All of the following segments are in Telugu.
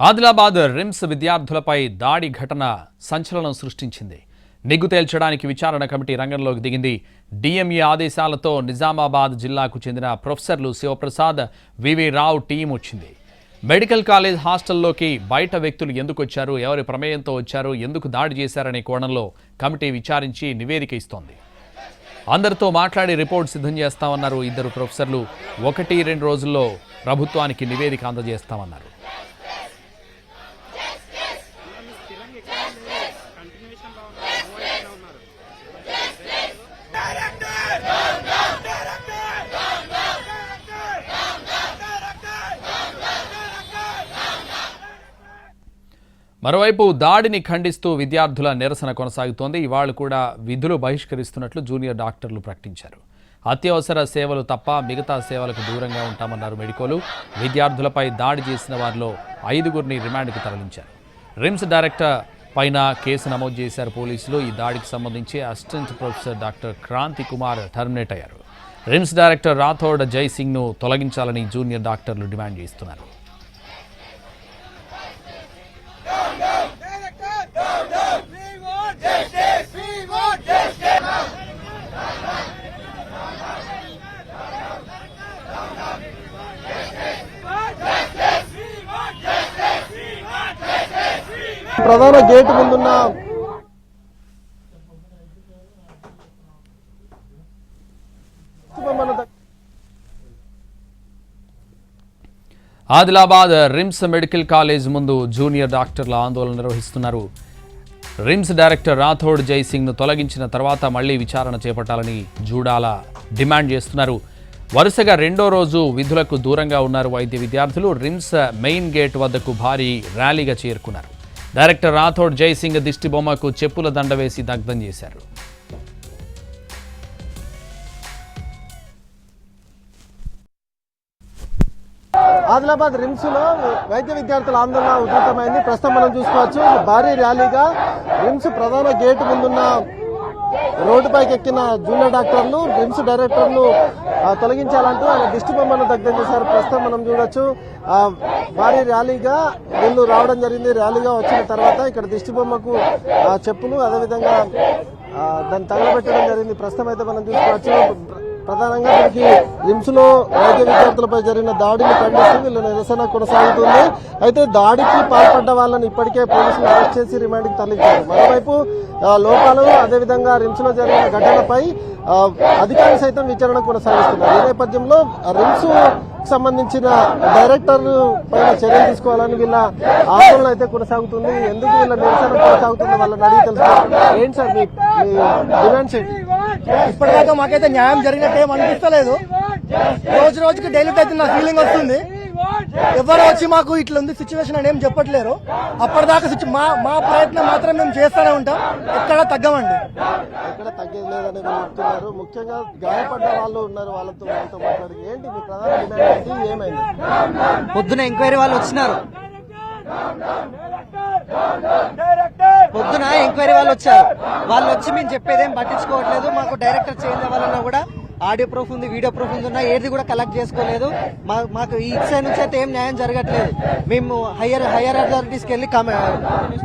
ఆదిలాబాద్ రిమ్స్ విద్యార్థులపై దాడి ఘటన సంచలనం సృష్టించింది. నిగ్గు తేల్చడానికి విచారణ కమిటీ రంగంలోకి దిగింది. డిఎంఈ ఆదేశాలతో నిజామాబాద్ జిల్లాకు చెందిన ప్రొఫెసర్లు శివప్రసాద్ వివి రావు టీం వచ్చింది. మెడికల్ కాలేజ్ హాస్టల్లోకి బయట వ్యక్తులు ఎందుకు వచ్చారు? ఎవరి ప్రమేయంతో వచ్చారు? ఎందుకు దాడి చేశారనే కోణంలో కమిటీ విచారించి నివేదిక ఇస్తోంది. అందరితో మాట్లాడి రిపోర్ట్ సిద్ధం చేస్తామన్నారు ఇద్దరు ప్రొఫెసర్లు. ఒకటి రెండు రోజుల్లో ప్రభుత్వానికి నివేదిక అందజేస్తామన్నారు. మరోవైపు దాడిని ఖండిస్తూ విద్యార్థుల నిరసన కొనసాగుతోంది. ఇవాళ కూడా విధులు బహిష్కరిస్తున్నట్లు జూనియర్ డాక్టర్లు ప్రకటించారు. అత్యవసర సేవలు తప్ప మిగతా సేవలకు దూరంగా ఉంటామన్నారు మెడికోలు. విద్యార్థులపై దాడి చేసిన వారిలో ఐదుగురిని రిమాండ్కు తరలించారు. రిమ్స్ డైరెక్టర్ పైన కేసు నమోదు చేశారు పోలీసులు. ఈ దాడికి సంబంధించి assistant professor doctor Kranti Kumar terminate అయ్యారు. రిమ్స్ డైరెక్టర్ రాథోడ్ జై సింగ్ను తొలగించాలని జూనియర్ డాక్టర్లు డిమాండ్ చేస్తున్నారు. ప్రధాన గేట్ ముందున్న ఆదిలాబాద్ రిమ్స్ మెడికల్ కాలేజ్ ముందు జూనియర్ డాక్టర్ల ఆందోళన నిర్వహిస్తున్నారు. రిమ్స్ డైరెక్టర్ రాథోడ్ జైసింగ్ను తొలగించిన తర్వాత మళ్ళీ విచారణ చేపట్టాలని జూడాల డిమాండ్ చేస్తున్నారు. వరుసగా రెండో రోజు విధులకు దూరంగా ఉన్నారు వైద్య విద్యార్థులు. రిమ్స్ మెయిన్ గేట్ వద్దకు భారీ ర్యాలీగా చేరుకున్నారు. డైరెక్టర్ రాథోడ్ జైసింగ్ దిష్టి బొమ్మకు చెప్పుల దండ వేసి దగ్ధం చేశారు. ఆదిలాబాద్ రిమ్స్లో వైద్య విద్యార్థుల ఆందోళన ఉధృతమైంది. ప్రస్తుతం మనం చూసుకోవచ్చు భారీ ర్యాలీగా రిమ్స్ ప్రధాన గేట్ ముందున్న రోడ్డుపైకి ఎక్కిన జూనియర్ డాక్టర్లు రిమ్స్ డైరెక్టర్లు ఆ, తొలగించాలంటూ ఆయన దిష్టి బొమ్మను దగ్ధం చేశారు. ప్రస్తుతం మనం చూడొచ్చు. భారీ ర్యాలీగా వీళ్ళు రావడం జరిగింది. ర్యాలీగా వచ్చిన తర్వాత ఇక్కడ దిష్టి బొమ్మకు ఆ, చెప్పులు అదేవిధంగా దాన్ని తగలబెట్టడం జరిగింది. ప్రస్తుతం అయితే మనం చూసుకోవచ్చు. ప్రధానంగా మనకి రిమ్స్లో వైద్య విద్యార్థులపై జరిగిన దాడిని ఖండిస్తూ వీళ్ళ నిరసన కొనసాగుతుంది. అయితే దాడికి పాల్పడ్డ వాళ్ళని ఇప్పటికే పోలీసులు అరెస్ట్ చేసి రిమాండ్కి తరలించారు. మరోవైపు లోపాలు అదేవిధంగా రిమ్స్లో జరిగిన ఘటనపై అధికారులు సైతం విచారణ కొనసాగిస్తున్నారు. ఈ నేపథ్యంలో రిమ్స్ సంబంధించిన డైరెక్టర్ పైన చర్యలు తీసుకోవాలని వీళ్ళ ఆందోళన అయితే కొనసాగుతుంది. ఎందుకు వీళ్ళ నిరసన కొనసాగుతుంది వాళ్ళని అడిగి తెలుసుకోవాలి ఏంటి సార్ మీ మీ డిమాండ్స్ ఏంటి? ఇప్పటిదాకా మాకైతే న్యాయం జరిగినట్టు ఏం అనిపిస్తలేదు. రోజు రోజుకి డైలీ అయితే నా ఫీలింగ్ వస్తుంది. ఎవరు వచ్చి మాకు ఇట్లా ఉంది సిచ్యువేషన్ అని ఏం చెప్పట్లేరు. అప్పటిదాకా మా మా ప్రయత్నం మాత్రం మేము చేస్తూనే ఉంటాం. ఎక్కడ తగ్గమండి. ఎక్కడ తగ్గేది లేదని చెప్తున్నారు. ముఖ్యంగా గాయపడ్డ వాళ్ళు ఉన్నారు వాళ్ళతో వాళ్ళతో మాట్లాడి ఏంటి మీ ప్రధాన డిమాండ్? ఏమైంది? పొద్దున ఎంక్వైరీ వాళ్ళు వచ్చినారు. పొద్దున ఎంక్వైరీ వాళ్ళు వచ్చారు. వాళ్ళు వచ్చి మేము చెప్పేదేం పట్టించుకోవట్లేదు. మాకు డైరెక్టర్ చేంజ్ అవ్వాలన్నా కూడా ఆడియో ప్రూఫ్ ఉంది వీడియో ప్రూఫ్ ఉంది ఉన్నా ఏది కూడా కలెక్ట్ చేసుకోలేదు. మా- మాకు ఈ సైడ్ నుంచి అయితే ఏం న్యాయం జరగట్లేదు. మేము హయ్యర్ హయ్యర్ అథారిటీస్కి వెళ్ళి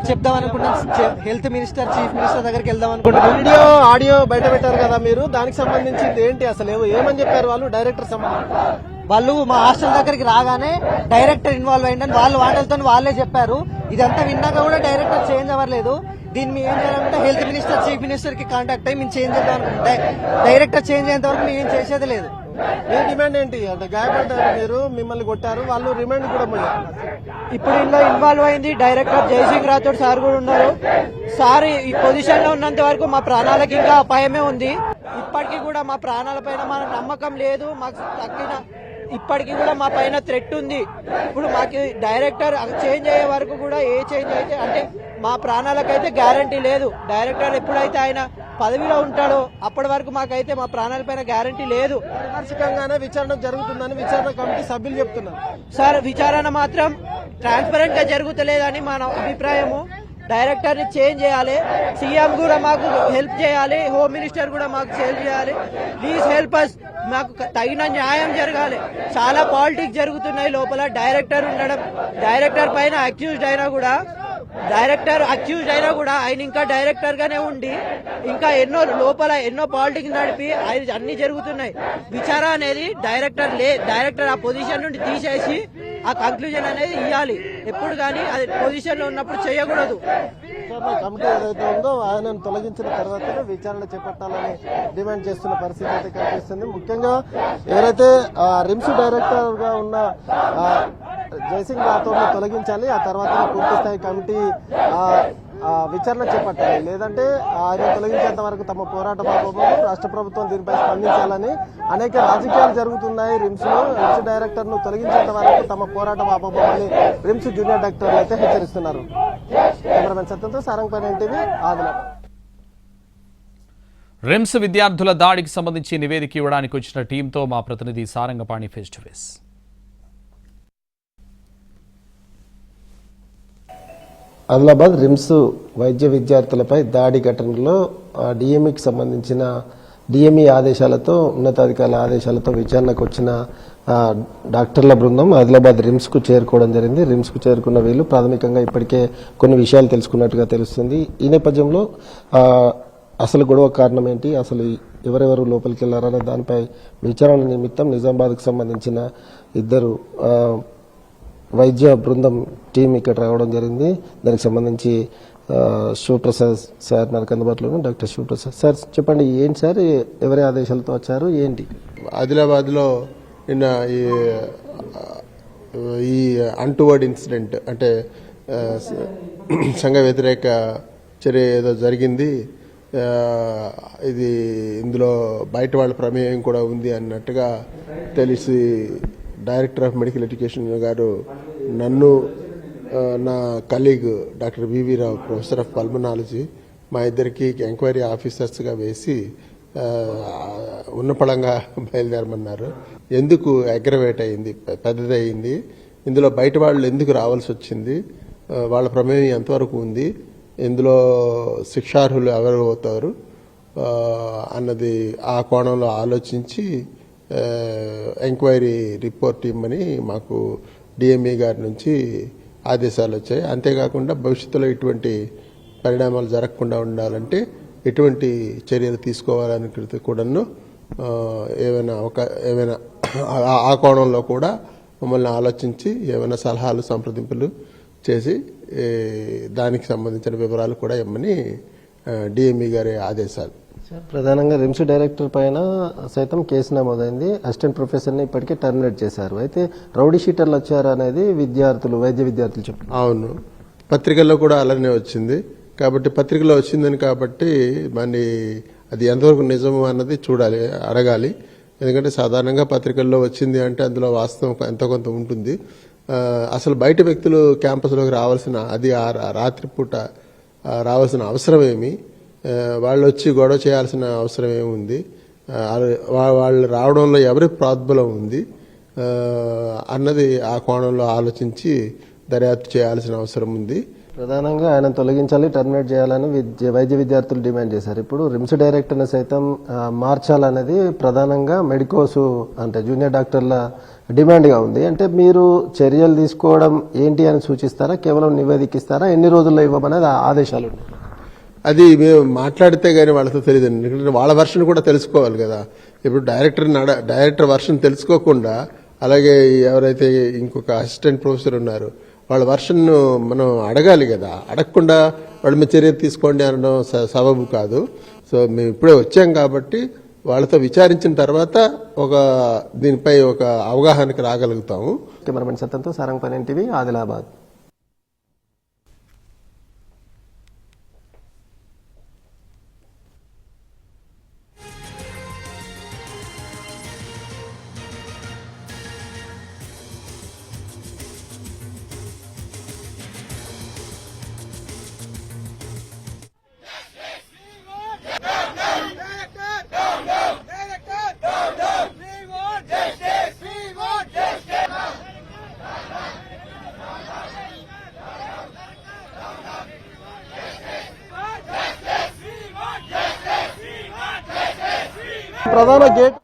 చెప్దాం అనుకుంటున్నాం. హెల్త్ మినిస్టర్ చీఫ్ మినిస్టర్ దగ్గరికి వెళ్దాం అనుకుంటున్నాం. వీడియో ఆడియో బయట పెట్టారు కదా మీరు. దానికి సంబంధించి ఏంటి అసలు? ఏమని చెప్పారు వాళ్ళు? డైరెక్టర్ సంబంధించి. వాళ్ళు మా హాస్టల్ దగ్గరికి రాగానే డైరెక్టర్ ఇన్వాల్వ్ అయ్యిందని వాళ్ళ వాటలతో వాళ్ళే చెప్పారు. ఇదంతా విన్నాక కూడా డైరెక్టర్ చేంజ్ అవ్వలేదు దీన్ని మేము ఏం చేయాలంటే హెల్త్ మినిస్టర్ చీఫ్ మినిస్టర్కి కాంటాక్ట్ అయ్యి మేము చేంజ్ చేద్దాం డైరెక్టర్ చేంజ్ అయ్యేంత వరకు మేము ఏం చేసేది లేదు. మీ డిమాండ్ ఏంటి? అంటే గాయపడ్డారు మీరు మిమ్మల్ని కొట్టారు వాళ్ళు రిమైండ్ కూడా పోయారు ఇప్పుడు ఇందులో ఇన్వాల్వ్ అయింది డైరెక్టర్ జయసింగ్ రాథోడ్ సార్ కూడా ఉన్నారు. సార్ ఈ పొజిషన్లో ఉన్నంత వరకు మా ప్రాణాలకు ఇంకా అపాయమే ఉంది. ఇప్పటికీ కూడా మా ప్రాణాల పైన మనకు నమ్మకం లేదు మాకు తగ్గిన ఇప్పటికీ కూడా మా పైన థ్రెట్ ఉంది. ఇప్పుడు మాకు డైరెక్టర్ చేంజ్ అయ్యే వరకు కూడా ఏ చేంజ్ అయితే అంటే మా ప్రాణాలకైతే గ్యారంటీ లేదు. డైరెక్టర్ ఎప్పుడైతే ఆయన పదవిలో ఉంటాడో అప్పటి వరకు మాకైతే మా ప్రాణాలపైన గ్యారంటీ లేదు. వార్షికంగానే విచారణ జరుగుతుందని విచారణ కమిటీ సభ్యులు చెప్తున్నారు. సార్ విచారణ మాత్రం ట్రాన్స్పరెంట్గా జరుగుతలేదని మన అభిప్రాయము. డైరెక్టర్ని చేంజ్ చేయాలి. సీఎం కూడా మాకు హెల్ప్ చేయాలి. హోమ్ మినిస్టర్ కూడా మాకు హెల్ప్ చేయాలి. ప్లీజ్ హెల్ప్ అస్ మాకు తగిన న్యాయం జరగాలి. చాలా పాలిటిక్స్ జరుగుతున్నాయి లోపల. డైరెక్టర్ ఉండడం డైరెక్టర్ పైన అక్యూజ్డ్ అయినా కూడా డైరెక్టర్ అక్యూజ్ అయినా కూడా ఆయన ఇంకా డైరెక్టర్ గానే ఉండి ఇంకా ఎన్నో లోపల ఎన్నో పాలిటిక్స్ నడిపి ఆయన అన్ని జరుగుతున్నాయి. విచార అనేది డైరెక్టర్ లే డైరెక్టర్ ఆ పొజిషన్ నుండి తీసేసి ఆ కంక్లూజన్ అనేది ఇవ్వాలి ఎప్పుడు కానీ అది పొజిషన్లో ఉన్నప్పుడు చేయకూడదు. కమిటీ ఏదైతే ఉందో ఆయనను తొలగించిన తర్వాత విచారణ చేపట్టాలని డిమాండ్ చేస్తున్న పరిస్థితి అయితే కనిపిస్తుంది. ముఖ్యంగా ఎవరైతే ఆ, రిమ్స్ డైరెక్టర్గా ఉన్న జయసింగ్ రాథోడ్ను తొలగించాలి ఆ తర్వాత పూర్తి స్థాయి కమిటీ విచారణ చేపట్టాలి. లేదంటే ఆయన తొలగించేంత వరకు తమ పోరాట పాపము రాష్ట్ర ప్రభుత్వం దీనిపై స్పందించాలని అనేక రాజకీయాలు జరుగుతున్నాయి. రిమ్స్లో రిమ్స్ డైరెక్టర్ను తొలగించేంత వరకు తమ పోరాట పాపము అని రిమ్స్ జూనియర్ డాక్టర్లు అయితే హెచ్చరిస్తున్నారు. కెమెరామెన్ సత్యంతో సారంగపైన ఎన్టీవీ ఆదిలాబాద్. రిమ్స్ విద్యార్థుల దాడికి సంబంధించి నివేదిక ఇవ్వడానికి వచ్చిన టీంతో మా ప్రతినిధి Sarangapani face to face Adilabad RIMS వైద్య విద్యార్థులపై దాడి ఘటనలో డిఎంఈకి సంబంధించిన డిఎంఈ ఆదేశాలతో ఉన్నతాధికారుల ఆదేశాలతో విచారణకు వచ్చిన డాక్టర్ల బృందం ఆదిలాబాద్ రిమ్స్కు చేరుకోవడం జరిగింది. రిమ్స్కు చేరుకున్న వీళ్ళు ప్రాథమికంగా ఇప్పటికే కొన్ని విషయాలు తెలుసుకున్నట్టుగా తెలుస్తుంది. ఈ నేపథ్యంలో అసలు గొడవ కారణం ఏంటి? అసలు ఎవరెవరు లోపలికి వెళ్ళారనే దానిపై విచారణ నిమిత్తం నిజామాబాద్కు సంబంధించిన ఇద్దరు వైద్య బృందం టీం ఇక్కడ రావడం జరిగింది. దానికి సంబంధించి శివప్రసాద్ సార్ మనకు అందుబాటులో డాక్టర్ శివప్రసాద్ సార్ చెప్పండి ఏంటి సార్ ఎవరి ఆదేశాలతో వచ్చారు ఏంటి? ఆదిలాబాద్లో నిన్న ఈ ఈ అంటువర్డ్ ఇన్సిడెంట్ అంటే సంఘ వ్యతిరేక చర్య ఏదో జరిగింది. ఇది ఇందులో బయట వాళ్ళ ప్రమేయం కూడా ఉంది అన్నట్టుగా తెలిసి డైరెక్టర్ ఆఫ్ మెడికల్ ఎడ్యుకేషన్ గారు నన్ను నా colleague doctor VV Rao professor of pulmonology మా ఇద్దరికి ఎంక్వైరీ ఆఫీసర్స్గా వేసి ఉన్నపళంగా బయలుదేరమన్నారు. ఎందుకు అగ్రవేట్ అయింది? పె- పెద్దదయింది. ఇందులో బయట వాళ్ళు ఎందుకు రావాల్సి వచ్చింది? వాళ్ళ ప్రమేయం ఎంతవరకు ఉంది? ఇందులో శిక్షార్హులు ఎవరు అవుతారు? అన్నది ఆ కోణంలో ఆలోచించి ఎంక్వైరీ రిపోర్ట్ ఇమ్మని మాకు డిఎంఈ గారి నుంచి ఆదేశాలు వచ్చాయి. అంతేకాకుండా భవిష్యత్తులో ఇటువంటి పరిణామాలు జరగకుండా ఉండాలంటే ఎటువంటి చర్యలు తీసుకోవాలని కూడాను ఏమైనా ఒక ఏమైనా ఆ- కోణంలో కూడా మమ్మల్ని ఆలోచించి ఏమైనా సలహాలు సంప్రదింపులు చేసి దానికి సంబంధించిన వివరాలు కూడా ఇమ్మని డిఎంఈ గారి ఆదేశాలు. ప్రధానంగా రిమ్స్ డైరెక్టర్ పైన సైతం కేసు నమోదైంది. అసిస్టెంట్ ప్రొఫెసర్ని ఇప్పటికే టర్మినేట్ చేశారు. అయితే రౌడీ షీటర్లు వచ్చారు అనేది విద్యార్థులు వైద్య విద్యార్థులు చెప్పారు అవును. పత్రికల్లో కూడా అలానే వచ్చింది. కాబట్టి పత్రికలో వచ్చిందని కాబట్టి మరి అది ఎంతవరకు నిజము అన్నది చూడాలి అడగాలి. ఎందుకంటే సాధారణంగా పత్రికల్లో వచ్చింది అంటే అందులో వాస్తవం ఎంతో కొంత ఉంటుంది. అసలు బయట వ్యక్తులు క్యాంపస్లోకి రావాల్సిన అది ఆ రాత్రిపూట రావాల్సిన అవసరం ఏమి? వాళ్ళు వచ్చి గొడవ చేయాల్సిన అవసరం ఏముంది? వాళ్ళు రావడంలో ఎవరి ప్రాద్బలం ఉంది? అన్నది ఆ కోణంలో ఆలోచించి దర్యాప్తు చేయాల్సిన అవసరం ఉంది. ప్రధానంగా ఆయన తొలగించాలి టర్మినేట్ చేయాలని విద్య వైద్య విద్యార్థులు డిమాండ్ చేశారు. ఇప్పుడు రిమ్స్ డైరెక్టర్ని సైతం మార్చాలనేది ప్రధానంగా మెడికోసు అంటే జూనియర్ డాక్టర్ల డిమాండ్గా ఉంది. అంటే మీరు చర్యలు తీసుకోవడం ఏంటి అని సూచిస్తారా? కేవలం నివేదికిస్తారా ఎన్ని రోజుల్లో ఇవ్వమనేది ఆ ఆదేశాలు ఉన్నాయి అది మేము మాట్లాడితే కానీ వాళ్ళతో తెలియదు ఎందుకంటే వాళ్ళ వర్షన్ కూడా తెలుసుకోవాలి కదా. ఇప్పుడు డైరెక్టర్ నడ డైరెక్టర్ వర్షన్ తెలుసుకోకుండా అలాగే ఎవరైతే ఇంకొక అసిస్టెంట్ ప్రొఫెసర్ ఉన్నారు వాళ్ళ వర్షన్ను మనం అడగాలి కదా. అడగకుండా వాళ్ళ మీద చర్య తీసుకోండి అనడం స- సబబు కాదు. సో మేము ఇప్పుడే వచ్చాం కాబట్టి వాళ్ళతో విచారించిన తర్వాత ఒక దీనిపై ఒక అవగాహనకి రాగలుగుతాము. కెమెరామెన్ సత్తంతో సారంగ్ పని టీవీ ఆదిలాబాద్. ప్రధాన గేట్.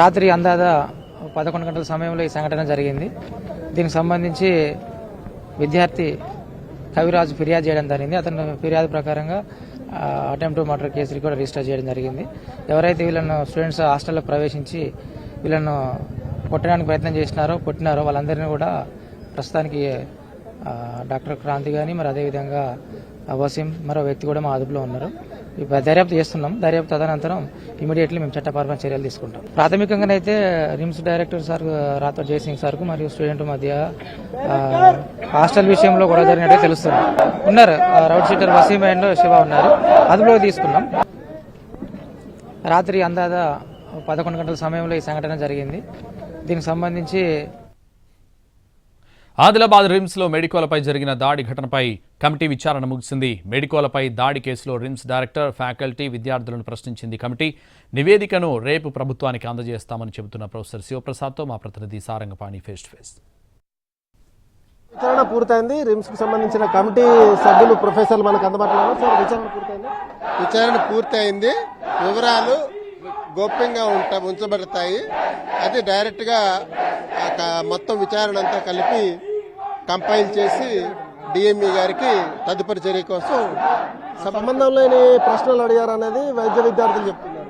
రాత్రి అందాద పదకొండు గంటల సమయంలో ఈ సంఘటన జరిగింది. దీనికి సంబంధించి విద్యార్థి కవిరాజు ఫిర్యాదు చేయడం జరిగింది. అతను ఫిర్యాదు ప్రకారంగా అటెంప్ట్ మర్డర్ కేసులు కూడా రిజిస్టర్ చేయడం జరిగింది. ఎవరైతే వీళ్ళను స్టూడెంట్స్ హాస్టల్లో ప్రవేశించి వీళ్ళను కొట్టడానికి ప్రయత్నం చేసినారో కొట్టినారో వాళ్ళందరినీ కూడా ప్రస్తుతానికి డాక్టర్ క్రాంతి కానీ మరి అదేవిధంగా వసీం మరో వ్యక్తి కూడా మా అదుపులో ఉన్నారు. ఇప్పుడు దర్యాప్తు చేస్తున్నాం. దర్యాప్తు తదనంతరం ఇమీడియట్లీ మేము చట్టపరమైన చర్యలు తీసుకుంటాం. ప్రాథమికంగానైతే రిమ్స్ డైరెక్టర్ సార్ రాతో జయసింగ్ సార్కు మరియు స్టూడెంట్ మధ్య హాస్టల్ విషయంలో గొడవ జరిగినట్టే తెలుస్తుంది. ఉన్నారు. ఆ, rowdy sheeter Waseem and Shiva ఉన్నారు. అదుపులో తీసుకున్నాం. రాత్రి అందాదా పదకొండు గంటల సమయంలో ఈ సంఘటన జరిగింది. దీనికి సంబంధించి ఆదిలాబాద్ రిమ్స్లో మెడికోలపై జరిగిన దాడి ఘటనపై కమిటీ విచారణ ముగిసింది. మెడికోలపై దాడి కేసులో రిమ్స్ డైరెక్టర్ ఫ్యాకల్టీ విద్యార్థులను ప్రశ్నించింది కమిటీ. నివేదికను రేపు ప్రభుత్వానికి అందజేస్తామని చెబుతున్న ప్రొఫెసర్ శివప్రసాద్తో మా ప్రతినిధి సారంగపాణి ఫేస్ టు ఫేస్. విచారణ పూర్తయింది. రిమ్స్కు సంబంధించిన కమిటీ సభ్యులు ప్రొఫెసర్లు మనకు అందుబాటులో సార్ విచారణ పూర్తయింది? విచారణ పూర్తయింది. వివరాలు గోప్యంగా ఉంటా ఉంచబడతాయి. అది డైరెక్ట్గా మొత్తం విచారణ అంతా కలిపి కంపైల్ చేసి డిఎంఈ గారికి తదుపరి చర్య కోసం సంబంధం లేని ప్రశ్నలు అడిగారు అనేది వైద్య విద్యార్థులు చెప్తున్నారు.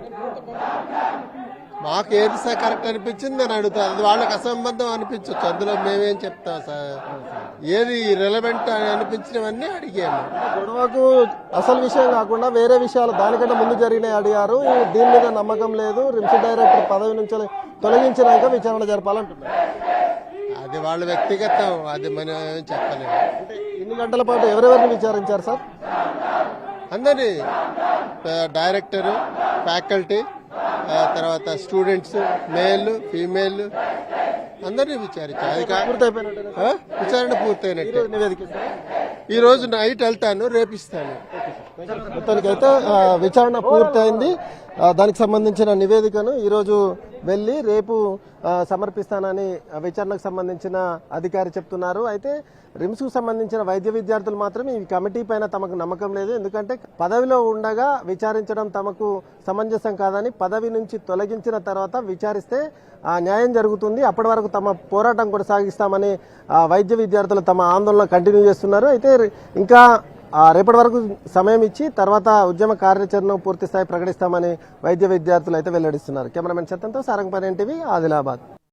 మాకు ఏది సార్ కరెక్ట్ అనిపించింది అని అడుగుతారు అది వాళ్ళకి అసంబద్ధం అనిపించవచ్చు అందులో మేమేం చెప్తాం సార్? ఏది రెలవెంట్ అని అనిపించినవన్నీ అడిగాము. గొడవకు అసలు విషయం కాకుండా వేరే విషయాలు దానికంటే ముందు జరిగినాయి అడిగారు. దీని మీద నమ్మకం లేదు. రిమ్స్ డైరెక్టర్ పదవి నుంచి తొలగించినాక విచారణ జరపాలంటున్నారు. అది వాళ్ళ వ్యక్తిగతం అది మనం ఏం చెప్పలేము. అంటే ఇన్ని గంటల పాటు ఎవరెవరిని విచారించారు సార్? అందరి డైరెక్టర్ ఫ్యాకల్టీ తర్వాత స్టూడెంట్స్ మేల్ ఫీమేల్ అందరినీ విచారించారు. అది కా- పూర్తయిపోయినట్టు ఆ? విచారణ పూర్తయినట్టే? ఈ రోజు నైట్ వెళ్తాను రేపిస్తాను. మొత్తానికైతే ఆ, విచారణ పూర్తయింది. దానికి సంబంధించిన నివేదికను ఈరోజు వెళ్ళి రేపు సమర్పిస్తానని విచారణకు సంబంధించిన అధికారి చెప్తున్నారు. అయితే రిమ్స్కు సంబంధించిన వైద్య విద్యార్థులు మాత్రం ఈ కమిటీ పైన తమకు నమ్మకం లేదు. ఎందుకంటే పదవిలో ఉండగా విచారించడం తమకు సమంజసం కాదని పదవి నుంచి తొలగించిన తర్వాత విచారిస్తే ఆ న్యాయం జరుగుతుంది. అప్పటి వరకు తమ పోరాటం కొనసాగిస్తామని వైద్య విద్యార్థులు తమ ఆందోళన కంటిన్యూ చేస్తున్నారు. అయితే ఇంకా రేపటి వరకు సమయం ఇచ్చి తర్వాత ఉద్యమ కార్యాచరణ పూర్తి స్థాయి ప్రకటిస్తామని వైద్య విద్యార్థులు అయితే వెల్లడిస్తున్నారు. కెమెరామెన్ సత్యంతో సారంగపని టీవీ ఆదిలాబాద్.